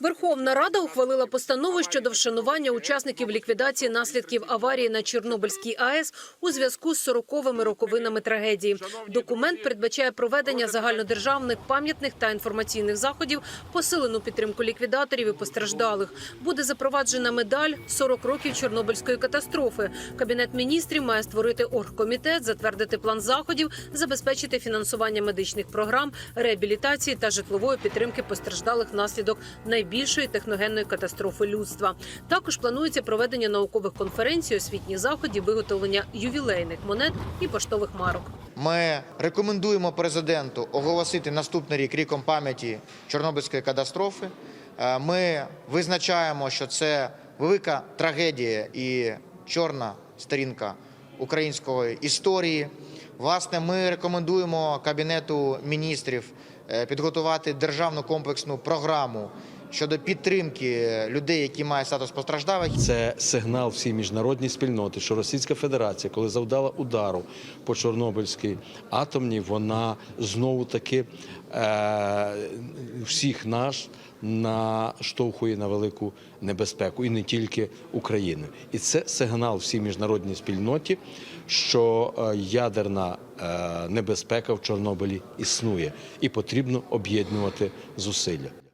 Верховна Рада ухвалила постанову щодо вшанування учасників ліквідації наслідків аварії на Чорнобильській АЕС у зв'язку з 40-ми роковинами трагедії. Документ передбачає проведення загальнодержавних пам'ятних та інформаційних заходів, посилену підтримку ліквідаторів і постраждалих. Буде запроваджена медаль «40 років Чорнобильської катастрофи. Кабінет міністрів має створити оргкомітет, затвердити план заходів, забезпечити фінансування медичних програм, реабілітації та житлової підтримки постраждалих внаслідок найбільшої техногенної катастрофи людства. Також планується проведення наукових конференцій, освітніх заходів, виготовлення ювілейних монет і поштових марок. Ми рекомендуємо президенту оголосити наступний рік ріком пам'яті Чорнобильської катастрофи. Е, Ми визначаємо, що це велика трагедія і чорна сторінка української історії. Власне, ми рекомендуємо кабінету міністрів е, підготувати державну комплексну програму щодо підтримки людей, які мають статус постраждалих. Це сигнал всій міжнародній спільноті, що Російська Федерація, коли завдала удару по Чорнобильській атомній, вона знову таки е, всіх наш наштовхує на велику небезпеку і не тільки України. І це сигнал всій міжнародній спільноті, що е, ядерна е, небезпека в Чорнобилі існує, і потрібно об'єднувати зусилля.